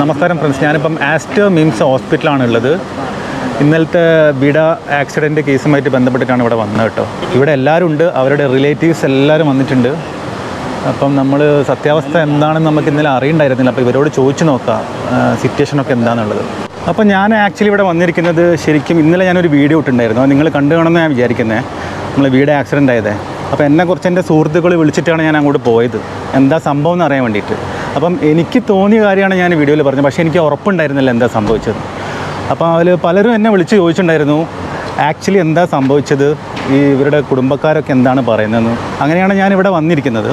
നമസ്കാരം ഫ്രണ്ട്സ് ഞാനിപ്പം ആസ്റ്റർ മിംസ് ഹോസ്പിറ്റലാണ് ഉള്ളത് ഇന്നലത്തെ ബിഡ ആക്സിഡന്റ് കേസുമായിട്ട് ബന്ധപ്പെട്ടിട്ടാണ് ഇവിടെ വന്നത് കേട്ടോ. ഇവിടെ എല്ലാവരും ഉണ്ട്. അവരുടെ റിലേറ്റീവ്സ് എല്ലാവരും വന്നിട്ടുണ്ട്. അപ്പം നമ്മൾ സത്യാവസ്ഥ എന്താണെന്ന് നമുക്ക് ഇന്നലെ അറിയണ്ടായിരുന്നില്ല. അപ്പോൾ ഇവരോട് ചോദിച്ചു നോക്കാം സിറ്റുവേഷനൊക്കെ എന്താണെന്നുള്ളത് അപ്പം ഞാൻ ആക്ച്വലി ഇവിടെ വന്നിരിക്കുന്നത് ശരിക്കും ഇന്നലെ ഞാനൊരു വീഡിയോ ഇട്ടിട്ടുണ്ടായിരുന്നു. നിങ്ങൾ കണ്ടു കാണുമെന്ന് ഞാൻ വിചാരിക്കുന്നത് നമ്മൾ വീട് ആക്സിഡന്റ് ആയതേ. അപ്പോൾ എന്നെ എന്റെ സുഹൃത്തുക്കൾ വിളിച്ചിട്ടാണ് ഞാൻ അങ്ങോട്ട് പോയത്. എന്താ സംഭവം എന്ന് അറിയാൻ വേണ്ടിയിട്ട്. അപ്പം എനിക്ക് തോന്നിയ കാര്യമാണ് ഞാൻ വീഡിയോയിൽ പറഞ്ഞത്. പക്ഷേ എനിക്ക് ഉറപ്പുണ്ടായിരുന്നില്ല എന്താ സംഭവിച്ചത്. അപ്പോൾ അതിൽ പലരും എന്നെ വിളിച്ച് ചോദിച്ചിട്ടുണ്ടായിരുന്നു ആക്ച്വലി എന്താ സംഭവിച്ചത്? ഈ ഇവരുടെ കുടുംബക്കാരൊക്കെ എന്താണ് പറയുന്നതെന്ന്? അങ്ങനെയാണ് ഞാൻ ഇവിടെ വന്നിരിക്കുന്നത്.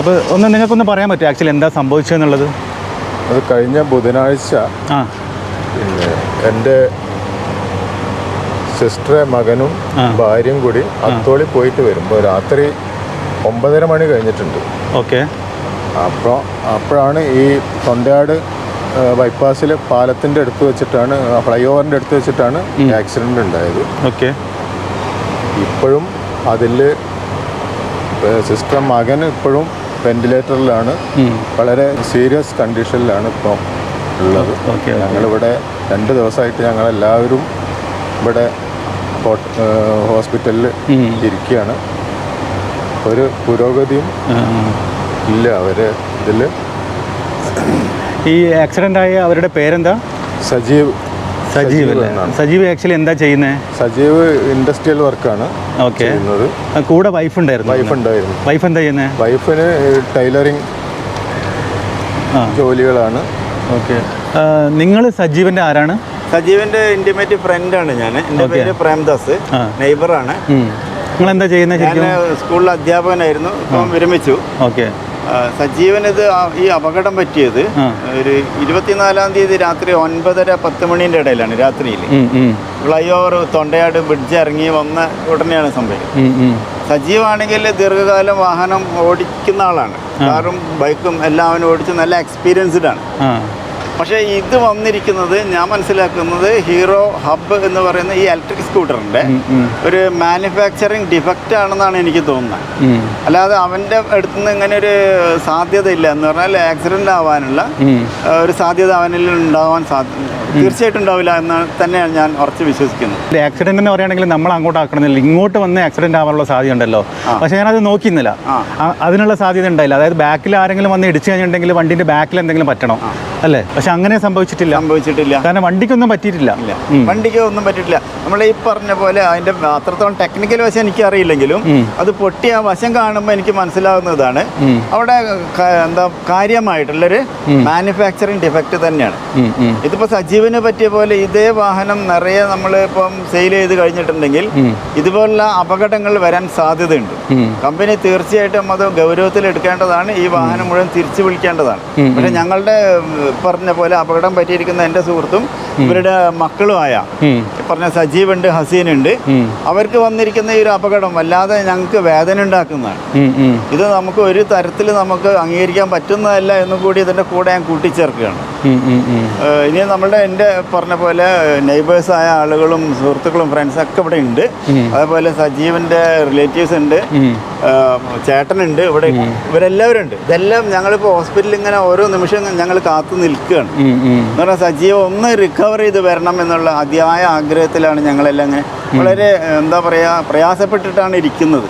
അപ്പോൾ ഒന്ന് നിങ്ങൾക്കൊന്ന് പറയാൻ പറ്റുമോ ആക്ച്വലി എന്താ സംഭവിച്ചതെന്നുള്ളത് അത് കഴിഞ്ഞ ബുധനാഴ്ച ആ. എന്റെ സിസ്റ്ററെ മകനും ഭാര്യയും കൂടി അത്തോളി പോയിട്ട് വരുമ്പോൾ രാത്രി ഒമ്പതര മണി കഴിഞ്ഞിട്ടുണ്ട്. ഓക്കെ. അപ്പോൾ അപ്പോഴാണ് ഈ തൊണ്ടയാട് ബൈപ്പാസിൽ പാലത്തിന്റെ അടുത്ത് വെച്ചിട്ടാണ് ഫ്ലൈ ഓവറിന്റെ അടുത്ത് വെച്ചിട്ടാണ് ആക്സിഡന്റ് ഉണ്ടായത്. ഓക്കെ. ഇപ്പോഴും അതിൽ സിസ്റ്റർ മകൻ ഇപ്പോഴും വെന്റിലേറ്ററിലാണ്. വളരെ സീരിയസ് കണ്ടീഷനിലാണ് ഇപ്പോൾ ഉള്ളത്. ഞങ്ങളിവിടെ രണ്ട് ദിവസമായിട്ട് ഞങ്ങളെല്ലാവരും ഇവിടെ ഹോസ്പിറ്റലിൽ ഇരിക്കുകയാണ്. ഒരു പുരോഗതിയും ഇല്ല അവർ ഇതിൽ ഈ ആക്സിഡന്റ് ആയ അവരുടെ പേരെന്താ? സജീവ് സജീവ് സജീവ് ആക്ച്വലി എന്താ ചെയ്യുന്നത് സജീവ് ഇൻഡസ്ട്രിയൽ വർക്കാണ് ഓക്കെ ചെയ്യുന്നത്. കൂടെ വൈഫ് ഉണ്ടായിരുന്നു വൈഫ് ഉണ്ടായിരുന്നു. വൈഫ് എന്താ ചെയ്യുന്നത് വൈഫിന് ടൈലറിങ് ആ. ജോലികളാണ്. ഓക്കെ നിങ്ങൾ സജീവിന്റെ ആരാണ്? സജീവന്റെ ഇന്റിമേറ്റ് ആണ് ഞാൻ. എന്റെ പേര് പ്രേംദാസ്. നെയ്ബറാണ് നിങ്ങൾ എന്താ ചെയ്യുന്നത് ഞാൻ സ്കൂളിൽ അധ്യാപകനായിരുന്നു. ഇപ്പം വിരമിച്ചു. ഓക്കെ ഇത് ഈ അപകടം പറ്റിയത്. ഒരു ഇരുപത്തിനാലാം തീയതി രാത്രി ഒൻപതര പത്ത് മണിന്റെ ഇടയിലാണ് രാത്രിയിൽ ഫ്ലൈ ഓവർ തൊണ്ടയാട് ബ്രിഡ്ജ് ഇറങ്ങി വന്ന ഉടനെയാണ് സംഭവം. സജീവാണെങ്കിൽ ദീർഘകാലം വാഹനം ഓടിക്കുന്ന ആളാണ്. കാറും ബൈക്കും എല്ലാം അവനും ഓടിച്ച് നല്ല എക്സ്പീരിയൻസ്ഡ് ആണ്. പക്ഷേ ഇത് വന്നിരിക്കുന്നത് ഞാൻ മനസ്സിലാക്കുന്നത് ഹീറോ ഹബ്ബ് എന്ന് പറയുന്ന ഈ ഇലക്ട്രിക് സ്കൂട്ടറിന്റെ ഉം, ഒരു മാനുഫാക്ചറിങ് ഡിഫക്റ്റ് ആണെന്നാണ് എനിക്ക് തോന്നുന്നത്. അല്ലാതെ അവന്റെ അടുത്ത് നിന്ന് ഇങ്ങനെ ഒരു സാധ്യത ഇല്ല എന്ന് പറഞ്ഞാൽ ആക്സിഡന്റ് ആവാനുള്ള ഒരു സാധ്യത അവനിൽ ഉണ്ടാവാൻ സാധ്യത തീർച്ചയായിട്ടും ഉണ്ടാവില്ല എന്ന് തന്നെയാണ് ഞാൻ ഉറച്ച് വിശ്വസിക്കുന്നത്. ആക്സിഡന്റ് എന്ന് പറയുകയാണെങ്കിൽ നമ്മൾ അങ്ങോട്ട് ആക്കണമെന്നില്ല. ഇങ്ങോട്ട് വന്ന് ആക്സിഡന്റ് ആവാനുള്ള സാധ്യത ഉണ്ടല്ലോ. പക്ഷെ ഞാനത് നോക്കിയിരുന്നില്ല. അതിനുള്ള സാധ്യത ഉണ്ടായില്ല. അതായത് ബാക്കിൽ ആരെങ്കിലും വന്ന് ഇടിച്ചു കഴിഞ്ഞിട്ടുണ്ടെങ്കിൽ വണ്ടിന്റെ ബാക്കിൽ എന്തെങ്കിലും പറ്റണം? അല്ലേ? പക്ഷെ അങ്ങനെ സംഭവിച്ചിട്ടില്ല. സംഭവിച്ചിട്ടില്ല. കാരണം വണ്ടിക്കൊന്നും പറ്റിയിട്ടില്ല. വണ്ടിക്ക് ഒന്നും പറ്റിയിട്ടില്ല. നമ്മൾ ഈ പറഞ്ഞ പോലെ അതിന്റെ അത്രത്തോളം ടെക്നിക്കൽ വശം എനിക്ക് അറിയില്ലെങ്കിലും അത് പൊട്ടിയ വശം കാണുമ്പോൾ എനിക്ക് മനസ്സിലാവുന്നതാണ്. അവിടെ എന്താ കാര്യമായിട്ടുള്ളൊരു മാനുഫാക്ചറിങ് ഡിഫക്റ്റ് തന്നെയാണ്. ഇതിപ്പോ സജീവന് പറ്റിയ പോലെ ഇതേ വാഹനം നിറയെ നമ്മൾ ഇപ്പം സെയിൽ ചെയ്ത് കഴിഞ്ഞിട്ടുണ്ടെങ്കിൽ ഇതുപോലുള്ള അപകടങ്ങൾ വരാൻ സാധ്യതയുണ്ട്. കമ്പനി തീർച്ചയായിട്ടും അത് ഗൗരവത്തിൽ എടുക്കേണ്ടതാണ്. ഈ വാഹനം മുഴുവൻ തിരിച്ചു വിളിക്കേണ്ടതാണ്. പക്ഷെ ഞങ്ങളുടെ പറഞ്ഞ പോലെ അപകടം പറ്റിയിരിക്കുന്ന എന്റെ സുഹൃത്തും ഇവരുടെ മക്കളുമായ പറഞ്ഞ സജീവുണ്ട് ഹസീനുണ്ട്. അവർക്ക് വന്നിരിക്കുന്ന ഈ ഒരു അപകടം വല്ലാതെ ഞങ്ങൾക്ക് വേദന ഉണ്ടാക്കുന്നതാണ് ഇത് നമുക്ക് ഒരു തരത്തിൽ നമുക്ക് അംഗീകരിക്കാൻ പറ്റുന്നതല്ല എന്നും കൂടി ഇതിന്റെ കൂടെ ഞാൻ കൂട്ടിച്ചേർക്കുകയാണ്. ഇനി നമ്മളുടെ എന്റെ പറഞ്ഞ പോലെ നെയ്ബേഴ്സായ ആളുകളും സുഹൃത്തുക്കളും ഫ്രണ്ട്സും ഒക്കെ ഇവിടെ ഉണ്ട്. അതേപോലെ സജീവന്റെ റിലേറ്റീവ്സ് ഉണ്ട്. ചേട്ടനുണ്ട് ഇവിടെ. ഇവരെല്ലാവരും ഉണ്ട്. ഇതെല്ലാം ഞങ്ങളിപ്പോൾ ഹോസ്പിറ്റലിൽ ഇങ്ങനെ ഓരോ നിമിഷം ഞങ്ങൾ കാത്തു നിൽക്കുകയാണ്. എന്ന് പറഞ്ഞാൽ സജീവ ഒന്ന് റിക്കവർ ചെയ്ത് വരണം എന്നുള്ള അതിയായ ആഗ്രഹത്തിലാണ് ഞങ്ങളെല്ലാം ഇങ്ങനെ വളരെ എന്താ പറയുക പ്രയാസപ്പെട്ടിട്ടാണ് ഇരിക്കുന്നത്.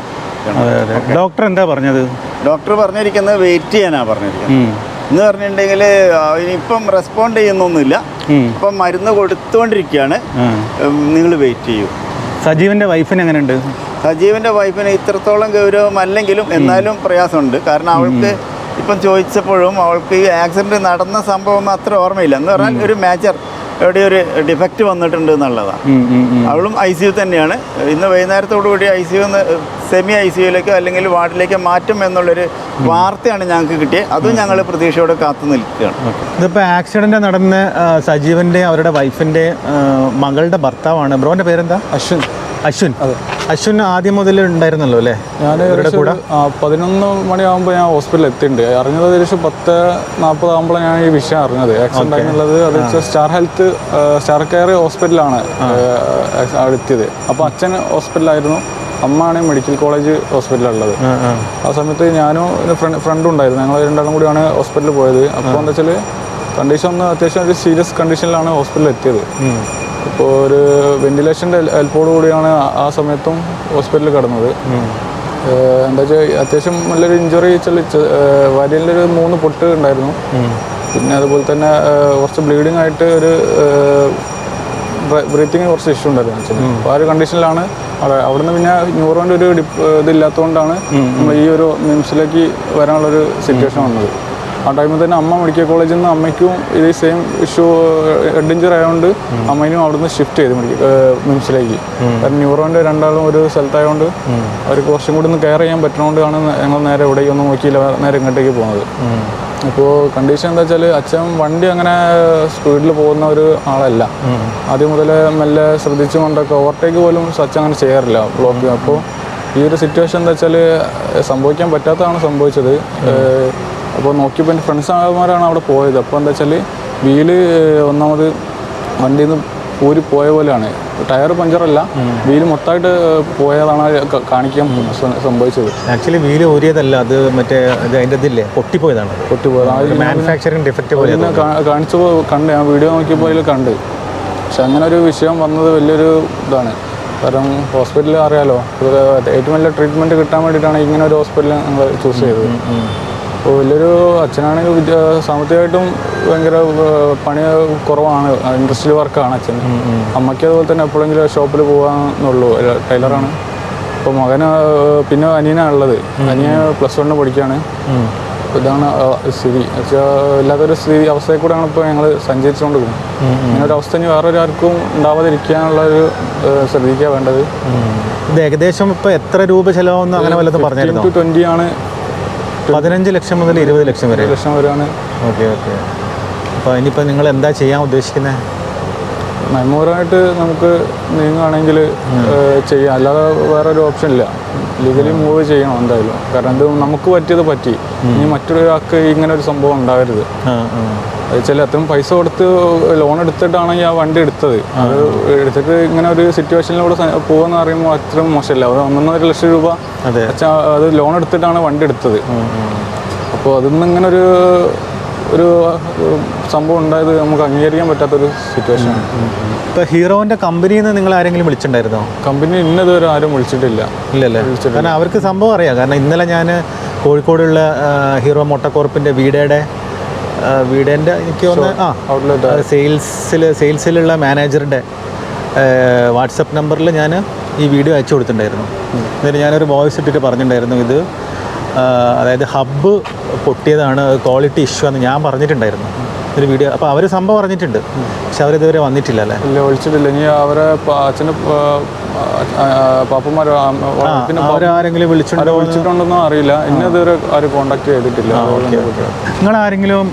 ഡോക്ടർ എന്താ പറഞ്ഞത്? ഡോക്ടർ പറഞ്ഞിരിക്കുന്നത് വെയിറ്റ് ചെയ്യാനാണ് പറഞ്ഞിരിക്കുന്നത്. എന്ന് പറഞ്ഞിട്ടുണ്ടെങ്കിൽ ഇപ്പം റെസ്പോണ്ട് ചെയ്യുന്നൊന്നുമില്ല. ഇപ്പം അപ്പം മരുന്ന് കൊടുത്തുകൊണ്ടിരിക്കുകയാണ് നിങ്ങൾ വെയിറ്റ് ചെയ്യൂ. സജീവന്റെ വൈഫിന് എങ്ങനെയുണ്ട്? സജീവിന്റെ വൈഫിന് ഇത്രത്തോളം ഗൗരവം അല്ലെങ്കിലും എന്നാലും പ്രയാസമുണ്ട്. കാരണം അവൾക്ക് ഇപ്പം ചോദിച്ചപ്പോഴും അവൾക്ക് ഈ ആക്സിഡന്റ് നടന്ന സംഭവം ഒന്നും അത്ര ഓർമ്മയില്ല. എന്ന് പറഞ്ഞാൽ ഒരു മേജർ എവിടെ ഒരു ഡിഫക്റ്റ് വന്നിട്ടുണ്ട് എന്നുള്ളതാണ്. അവളും ഐ സി യു തന്നെയാണ്. ഇന്ന് വൈകുന്നേരത്തോടു കൂടി I C U semi I C യുയിലേക്കോ അല്ലെങ്കിൽ വാർഡിലേക്കോ മാറ്റും എന്നുള്ളൊരു വാർത്തയാണ് ഞങ്ങൾക്ക് കിട്ടിയത്. അതും ഞങ്ങൾ പ്രതീക്ഷയോടെ കാത്തു നിൽക്കുകയാണ്. ഇതിപ്പോൾ ആക്സിഡന്റ് നടന്ന സജീവന്റെ അവരുടെ വൈഫിന്റെ മകളുടെ ഭർത്താവാണ്. ബ്രോന്റെ പേരെന്താ? അശ്വിൻ. അശ്വിൻ. അശ്വിൻ ആദ്യം മുതൽ ഉണ്ടായിരുന്നല്ലോ അല്ലേ? ഞാൻ കൂടെ? പതിനൊന്ന് മണിയാകുമ്പോൾ ഞാൻ ഹോസ്പിറ്റലിൽ എത്തിയിട്ടുണ്ട്. അറിഞ്ഞത് ഏകദേശം പത്ത് നാൽപ്പതാകുമ്പോഴാണ് ഞാൻ ഈ വിഷയം അറിഞ്ഞത്. ആക്സിഡന്റ് ആയിരുന്നുള്ളത് അത് സ്റ്റാർ ഹെൽത്ത് സ്റ്റാർ കെയർ ഹോസ്പിറ്റലാണ് എത്തിയത് അപ്പോൾ അച്ഛൻ ഹോസ്പിറ്റലായിരുന്നു. അമ്മയാണ് മെഡിക്കൽ കോളേജ് ഹോസ്പിറ്റലുള്ളത്. ആ സമയത്ത് ഞാനും ഫ്രണ്ട് ഫ്രണ്ടും ഉണ്ടായിരുന്നു. ഞങ്ങൾ രണ്ടാളും കൂടിയാണ് ഹോസ്പിറ്റലിൽ പോയത്. അപ്പോൾ എന്താ വെച്ചാൽ കണ്ടീഷൻ ഒന്ന് അത്യാവശ്യം ഒരു സീരിയസ് കണ്ടീഷനിലാണ് ഹോസ്പിറ്റലിൽ എത്തിയത്. അപ്പോൾ ഒരു വെന്റിലേഷന്റെ ഹെൽപ്പോടു കൂടിയാണ് ആ- സമയത്തും ഹോസ്പിറ്റലിൽ കിടന്നത്. എന്താ വെച്ചാൽ അത്യാവശ്യം നല്ലൊരു ഇഞ്ചുറി വരിയിലൊരു മൂന്ന് പൊട്ട് ഉണ്ടായിരുന്നു. പിന്നെ അതുപോലെ തന്നെ കുറച്ച് ബ്ലീഡിങ് ആയിട്ട് ഒരു ബ്രീത്തിങ് കുറച്ച് ഇഷ്യൂ ഉണ്ടായിരുന്നു അച്ഛന്. അപ്പോൾ ആ ഒരു കണ്ടീഷനിലാണ് അവിടെ അവിടുന്ന് പിന്നെ ന്യൂറോന്റെ ഒരു ഇതില്ലാത്തതുകൊണ്ടാണ് നമ്മൾ ഈ ഒരു മിംസിലേക്ക് വരാനുള്ളൊരു സിറ്റുവേഷൻ വന്നത്. ആ ടൈമിൽ തന്നെ അമ്മ മെഡിക്കൽ കോളേജിൽ നിന്ന് അമ്മയ്ക്കും ഇതേ സെയിം ഇഷ്യൂ ഹെഡ് ആയതുകൊണ്ട് അമ്മേനും അവിടുന്ന് ഷിഫ്റ്റ് ചെയ്തു മെഡിക്കൽ മിംസിലേക്ക്. കാരണം ന്യൂറോന്റെ രണ്ടാളും ഒരു സ്ഥലത്തായതുകൊണ്ട് അവർക്ക് കുറച്ചും കൂടി ഒന്ന് കെയർ ചെയ്യാൻ പറ്റുന്നതുകൊണ്ടാണ് ഞങ്ങൾ നേരെ ഇവിടേക്കൊന്നും നോക്കിയില്ല നേരെ ഇങ്ങോട്ടേക്ക് പോകുന്നത് അപ്പോൾ കണ്ടീഷൻ എന്താ വെച്ചാൽ അച്ഛൻ വണ്ടി അങ്ങനെ സ്പീഡിൽ പോകുന്ന ഒരു ആളല്ല. ആദ്യം മുതലേ മെല്ലെ ശ്രദ്ധിച്ചു കൊണ്ടൊക്കെ ഓവർടേക്ക് പോലും അച്ഛൻ അങ്ങനെ ചെയ്യാറില്ല ബ്ലോക്ക് അപ്പോൾ ഈ ഒരു സിറ്റുവേഷൻ എന്താ വെച്ചാൽ സംഭവിക്കാൻ പറ്റാത്തതാണ് സംഭവിച്ചത്. അപ്പോൾ നോക്കിയപ്പോൾ എന്റെ ഫ്രണ്ട്സ് ആൾമാരാണ് അവിടെ പോയത്. അപ്പോൾ എന്താ വെച്ചാൽ വീൽ ഒന്നാമത് വണ്ടിയിൽ നിന്ന് ഊരി പോയ പോലെയാണ്. ടയർ പഞ്ചറല്ല. വീൽ മൊത്തമായിട്ട് പോയതാണ് കാണിക്കാൻ സംഭവിച്ചത്. ആക്ച്വലി വീൽ ഊരിയതല്ല. അത് മറ്റേ അതിന്റെ ഇതില്ലേ? പൊട്ടിപ്പോയതാണ് പൊട്ടിപ്പോയത് മാനുഫാക്ചറിങ് ഡിഫക്റ്റ് പോലെ കാണിച്ചു കണ്ട്. ഞാൻ വീഡിയോ നോക്കിയപ്പോൾ അതിൽ കണ്ട്. പക്ഷെ അങ്ങനെ ഒരു വിഷയം വന്നത് വലിയൊരു ഇതാണ്. കാരണം ഹോസ്പിറ്റലിൽ അറിയാലോ ഏറ്റവും വലിയ ട്രീറ്റ്മെന്റ് കിട്ടാൻ വേണ്ടിയിട്ടാണ് ഇങ്ങനെ ഒരു ഹോസ്പിറ്റൽ ഞങ്ങൾ ചൂസ് ചെയ്തത്. അപ്പോൾ വലിയൊരു അച്ഛനാണെങ്കിൽ വിദ്യ സാമ്പത്തികമായിട്ടും ഭയങ്കര പണി കുറവാണ്. ഇൻഡസ്ട്രിയൽ വർക്കാണ് അച്ഛൻ. അമ്മയ്ക്ക് അതുപോലെ തന്നെ എപ്പോഴെങ്കിലും ഷോപ്പിൽ പോകാമെന്നുള്ളൂ ടൈലറാണ്. അപ്പോൾ മകന് പിന്നെ അനിയനാണുള്ളത്. അനിയൻ പ്ലസ് വണ്ണിന് പഠിക്കുകയാണ് ഇതാണ് സ്ഥിതി. വെച്ചാൽ ഇല്ലാത്തൊരു സ്ഥിതി അവസ്ഥയിൽ കൂടെയാണ് ഇപ്പോൾ ഞങ്ങൾ സഞ്ചരിച്ചുകൊണ്ടിരിക്കുന്നത് ഇങ്ങനെ ഒരു അവസ്ഥ ഇനി വേറൊരാർക്കും ഉണ്ടാവാതിരിക്കാനുള്ള ഒരു ശ്രദ്ധിക്കുക വേണ്ടത്. ഇത് ഏകദേശം ഇപ്പോൾ എത്ര രൂപ ചെലവാന്ന് അങ്ങനെ വല്ലതും പറഞ്ഞു ട്വന്റി ആണ് പതിനഞ്ച് ലക്ഷം മുതൽ ഇരുപത് ലക്ഷം വരെ. ലക്ഷം വരെയാണ്. Okay okay. അപ്പോൾ ഇനിയിപ്പോൾ നിങ്ങൾ എന്താ ചെയ്യാൻ ഉദ്ദേശിക്കുന്നത് മെമ്മോറായിട്ട് നമുക്ക് നീങ്ങുകയാണെങ്കിൽ ചെയ്യാം. അല്ലാതെ വേറെ ഒരു ഓപ്ഷൻ ഇല്ല ലീഗലി മൂവ് ചെയ്യണം എന്തായാലും. കാരണം ഇത് നമുക്ക് പറ്റിയത് പറ്റി. ഇനി മറ്റൊരാൾക്ക് ഇങ്ങനെ ഒരു സംഭവം ഉണ്ടാകരുത് വെച്ചാൽ അത്രയും പൈസ കൊടുത്ത് ലോൺ എടുത്തിട്ടാണ് ആ വണ്ടി എടുത്തത്. അത് എടുത്തിട്ട് ഇങ്ങനെ ഒരു സിറ്റുവേഷനിലൂടെ പോകുമെന്ന് പറയുമ്പോൾ അത്രയും മോശമല്ല. അത് ഒന്നൊന്നര ലക്ഷം രൂപ അതെ. അത് ലോൺ എടുത്തിട്ടാണ് വണ്ടി എടുത്തത്. അപ്പോൾ അതിൽ നിന്ന് ഇങ്ങനെ ഒരു ഒരു സംഭവം ഉണ്ടായത് നമുക്ക് അംഗീകരിക്കാൻ പറ്റാത്തൊരു സിറ്റുവേഷൻ ഇപ്പോൾ ഹീറോന്റെ കമ്പനിയിൽ നിന്ന് നിങ്ങൾ ആരെങ്കിലും വിളിച്ചിട്ടുണ്ടായിരുന്നോ? കമ്പനി ഇന്നതുവരെ ആരും വിളിച്ചിട്ടില്ല. ഇല്ലല്ലേ? കാരണം അവർക്ക് സംഭവം അറിയാം. കാരണം ഇന്നലെ ഞാൻ കോഴിക്കോടുള്ള ഹീറോ മൊട്ടക്കോർപ്പിന്റെ വീടയുടെ ആ, വീടേന്റെ എനിക്ക് തോന്നുന്നു ആ ഔട്ട്ലെറ്റ് സെയിൽസിൽ സെയിൽസിലുള്ള മാനേജറിന്റെ വാട്സപ്പ് നമ്പറിൽ ഞാൻ ഈ വീഡിയോ അയച്ചു കൊടുത്തിട്ടുണ്ടായിരുന്നു. എന്നിട്ട് ഞാനൊരു വോയിസ് ഇട്ടിട്ട് പറഞ്ഞിട്ടുണ്ടായിരുന്നു ഇത്. അതായത് ഹബ്ബ് പൊട്ടിയതാണ് ക്വാളിറ്റി ഇഷ്യൂ എന്ന് ഞാൻ പറഞ്ഞിട്ടുണ്ടായിരുന്നു. ഒരു വീഡിയോ അപ്പോൾ അവർ സംഭവം പറഞ്ഞിട്ടുണ്ട് പക്ഷെ അവരിതുവരെ വന്നിട്ടില്ല അല്ലേ? ഇല്ല വിളിച്ചിട്ടില്ല ഇനി അവരെ അച്ഛന് പാപ്പന്മാരോ പിന്നെ അവരാരെങ്കിലും വിളിച്ചിട്ടുണ്ടോ? ആരെ വിളിച്ചിട്ടുണ്ടെന്നോ അറിയില്ല. ഇന്ന ഇതുവരെ ആരും കോണ്ടാക്ട് ചെയ്തിട്ടില്ല. നിങ്ങൾ ആരെങ്കിലും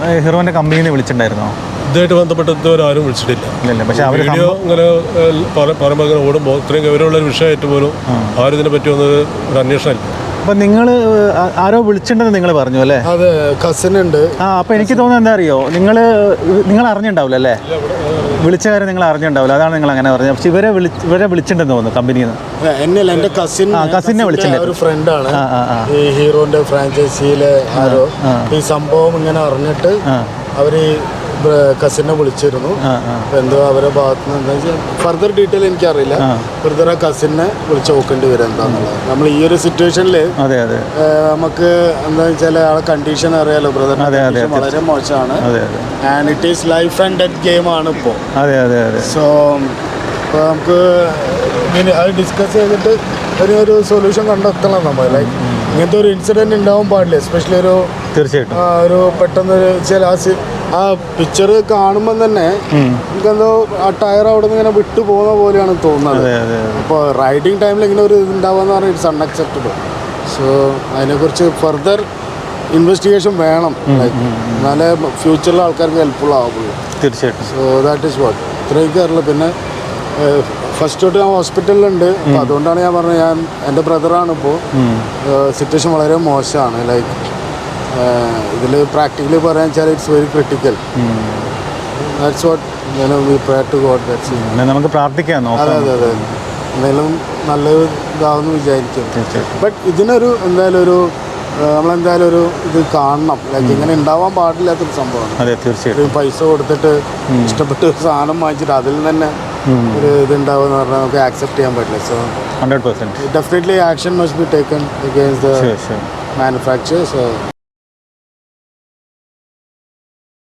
കമ്പനിയിൽ നിന്ന് വിളിച്ചിട്ടുണ്ടായിരുന്നോ? ഇതുമായിട്ട് ബന്ധപ്പെട്ട് ഇതുവരെ ആരും വിളിച്ചിട്ടില്ല. പക്ഷെ വീഡിയോ ഇങ്ങനെ ഏഹ്, പറ- പറയുമ്പോൾ ഇങ്ങനെ ഓടുമ്പോൾ ഇത്രയും ഗൗരവമുള്ള ഒരു വിഷയമായിട്ട് പോലും ആരും ഇതിനെ പറ്റി അന്വേഷണം അപ്പൊ നിങ്ങൾ ആരോ വിളിച്ചിട്ടുണ്ടെന്ന് നിങ്ങൾ പറഞ്ഞു അല്ലേ? അതെ കസിൻ ഉണ്ട്. ആ അപ്പൊ എനിക്ക് തോന്നുന്നത് എന്താ അറിയോ? നിങ്ങൾ നിങ്ങൾ അറിഞ്ഞിട്ടുണ്ടാവില്ല അല്ലേ? വിളിച്ച കാര്യം നിങ്ങൾ അറിഞ്ഞിട്ടുണ്ടാവില്ല. അതാണ് നിങ്ങൾ അങ്ങനെ പറഞ്ഞത്. പക്ഷെ ഇവരെ വിളി ഇവരെ വിളിച്ചിട്ടുണ്ടെന്ന് തോന്നുന്നു കമ്പനിയിൽ നിന്ന് എന്റെ കസിൻ ആ, cousin നെ വിളിച്ചിട്ടുണ്ട്. ഒരു ഫ്രണ്ടാണ് ആ ആ ആ. ഈ ഹീറോന്റെ ഫ്രാഞ്ചൈസിയിലെ ആരോ. ഈ സംഭവം ഇങ്ങനെ അറിഞ്ഞിട്ട് ആ. അവർ കസിനെ വിളിച്ചിരുന്നു. ആ ആ. എന്തോ അവരെ ഭാഗത്ത് നിന്ന് ഫർദർ ഡീറ്റെയിൽ എനിക്കറിയില്ല. ഫർദർ ആ കസിനെ വിളിച്ച് നോക്കേണ്ടി വരും എന്താന്നുള്ളത് നമ്മൾ ഈ ഒരു സിറ്റുവേഷനിൽ നമുക്ക് എന്താ വെച്ചാൽ ആളെ കണ്ടീഷൻ അറിയാലോ ബ്രദർ വളരെ മോശമാണ്. And it is life and death game ആണ് ഇപ്പോൾ സോ അപ്പോൾ നമുക്ക് അത് ഡിസ്കസ് ചെയ്തിട്ട് ഒരു ഒരു സൊല്യൂഷൻ കണ്ടെത്തണം നമ്മൾ. ലൈക്ക് ഇങ്ങനത്തെ ഒരു ഇൻസിഡന്റ് ഉണ്ടാവാൻ പാടില്ല. എസ്പെഷ്യലി ഒരു തീർച്ചയായിട്ടും. ഒരു പെട്ടെന്നൊരു ചില ആ ആ പിക്ചർ കാണുമ്പോൾ തന്നെ നമുക്കെന്തോ ആ ടയർ അവിടെ നിന്ന് ഇങ്ങനെ വിട്ടു പോകുന്ന പോലെയാണ് തോന്നുന്നത്. അപ്പൊ അപ്പോൾ റൈഡിങ് ടൈമിൽ ഇങ്ങനെ ഒരു ഇത് ഉണ്ടാവുക പറഞ്ഞാൽ ഇറ്റ്സ് അൺഅക്സെപ്റ്റബിൾ സോ അതിനെക്കുറിച്ച് ഫർദർ ഇൻവെസ്റ്റിഗേഷൻ വേണം. ലൈക്ക് എന്നാലേ ഫ്യൂച്ചറിലെ ആൾക്കാർക്ക് ഹെൽപ്ഫുൾ ആവുള്ളൂ. തീർച്ചയായിട്ടും. സോ ദാറ്റ് ഈസ് വാട്ട് ഇത്രയും അറിയില്ല പിന്നെ ഫസ്റ്റ് തൊട്ട് ഞാൻ ഹോസ്പിറ്റലിലുണ്ട് അപ്പോൾ അതുകൊണ്ടാണ് ഞാൻ പറഞ്ഞത് ഞാൻ എന്റെ ബ്രദറാണ് ഇപ്പോൾ സിറ്റുവേഷൻ വളരെ മോശമാണ്. ലൈക്ക് ഇതിൽ പ്രാക്ടിക്കലി പറയാൻ വെച്ചാൽ it's very critical that's what ഞാൻ we pray to God that's എന്നാ നമുക്ക് പ്രാർത്ഥിക്കാം അതെ അതെ അതെ. എന്തായാലും നല്ല ഇതാവെന്ന് വിചാരിക്കും. ബട്ട് ഇതിനൊരു എന്തായാലും ഒരു നമ്മളെന്തായാലും ഒരു ഇത് കാണണം. ലൈക്ക് ഇങ്ങനെ ഉണ്ടാവാൻ പാടില്ലാത്തൊരു സംഭവമാണ്. അതെ തീർച്ചയായിട്ടും. പൈസ കൊടുത്തിട്ട് ഇഷ്ടപ്പെട്ട ഒരു സാധനം വാങ്ങിച്ചിട്ട് അതിൽ നിന്ന് തന്നെ ഒരു ഇത് ഉണ്ടാവുമെന്ന് പറഞ്ഞാൽ നമുക്ക് ആക്സെപ്റ്റ് ചെയ്യാൻ പറ്റില്ല. So hundred percent definitely action must be taken against the sure sure manufacture so